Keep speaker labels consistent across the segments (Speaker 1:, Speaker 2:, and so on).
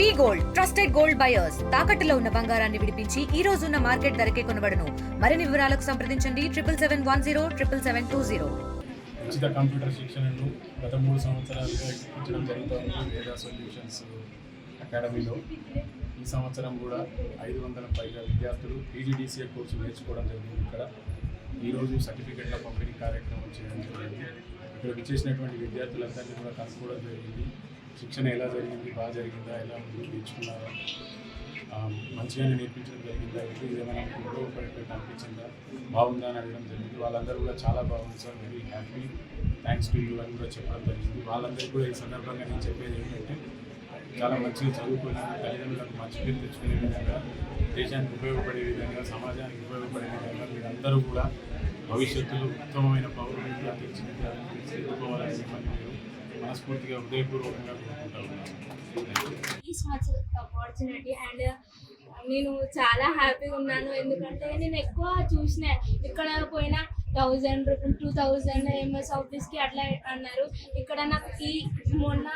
Speaker 1: V gold trusted gold buyers. తాకట్టులో ఉన్న బంగారాన్ని విడిపించి ఈ రోజు ఉన్న మార్కెట్ ధరకే కొనబడను. మరిన్ని వివరాలకు సంప్రదించండి triple seven one zero triple seven two zero.
Speaker 2: ఉచిత కంప్యూటర్ శిక్షణను గత మూడు సంవత్సరాలుగా ఇప్పించడం జరుగుతోంది వేదా సొల్యూషన్స్ అకాడమీలో. ఈ సంవత్సరం కూడా ఐదు వందల పైగా విద్యార్థులు పీజీడీసీఏ కోర్సు నేర్చుకోవడం జరిగింది ఇక్కడ. ఈరోజు సర్టిఫికెట్ల పంపిణీ కార్యక్రమం చేయడం జరిగింది. ఇక్కడ విచ్చేసినటువంటి విద్యార్థులందరినీ కూడా కలుసుకోవడం జరిగింది. శిక్షణ ఎలా జరిగింది బాగా జరిగిందా ఎలా ఉంది నేర్చుకున్నారా? మంచిగానే నేర్పించడం జరిగిందా? ఇది ఏమైనా మీకు ఉపయోగపడేటట్టు అనిపించిందా? బాగుందా అని అడగడం జరిగింది. వాళ్ళందరూ కూడా చాలా బాగుంది sir. Very happy thanks to you అని కూడా చెప్పడం జరిగింది. వాళ్ళందరికీ కూడా ఈ సందర్భంగా నేను చెప్పేది ఏంటంటే చాలా మంచిగా చదువుకొని తల్లిదండ్రులకు మంచి పేరు తెచ్చుకునే విధంగా దేశానికి ఉపయోగపడే విధంగా సమాజానికి ఉపయోగపడే విధంగా మీరందరూ కూడా భవిష్యత్తులో ఉత్తమమైన పౌరులుగా తీర్చిదిద్దాలని తీర్చిదిద్దుకోవాలని చెప్పని మీరు మనస్ఫూర్తిగా హృదయపూర్వకంగా
Speaker 3: ఈ ఆపర్చునిటీ అండ్ నేను చాలా హ్యాపీగా ఉన్నాను. ఎందుకంటే నేను ఎక్కువ చూసిన ఇక్కడ పోయినా థౌజండ్ టూ థౌజండ్ ఎంఎస్ ఆఫీస్కి అట్లా అన్నారు. ఇక్కడ నాకు ఈ మొన్న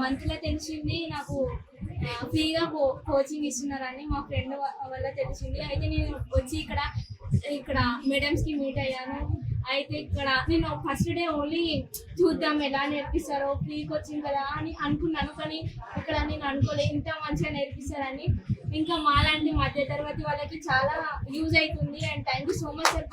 Speaker 3: మంత్లో తెలిసింది నాకు ఫ్రీగా కో కోచింగ్ ఇస్తున్నారని మా ఫ్రెండ్ వల్ల తెలిసింది. అయితే నేను వచ్చి ఇక్కడ ఇక్కడ మేడమ్స్కి మీట్ అయ్యాను. అయితే ఇక్కడ నేను ఫస్ట్ డే ఓన్లీ చూద్దాం ఎలా నేర్పిస్తారో ఫ్రీకి వచ్చింది కదా అని అనుకున్నాను. కానీ ఇక్కడ నేను అనుకోలే ఇంత మంచిగా నేర్పిస్తారని. ఇంకా మాలాంటి మధ్య తరగతి వాళ్ళకి చాలా యూజ్ అవుతుంది and thank you so much sir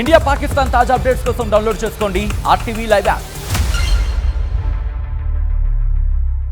Speaker 4: India Pakistan తాజా అప్డేట్స్ కోసం డౌన్లోడ్ చేసుకోండి. RTV live app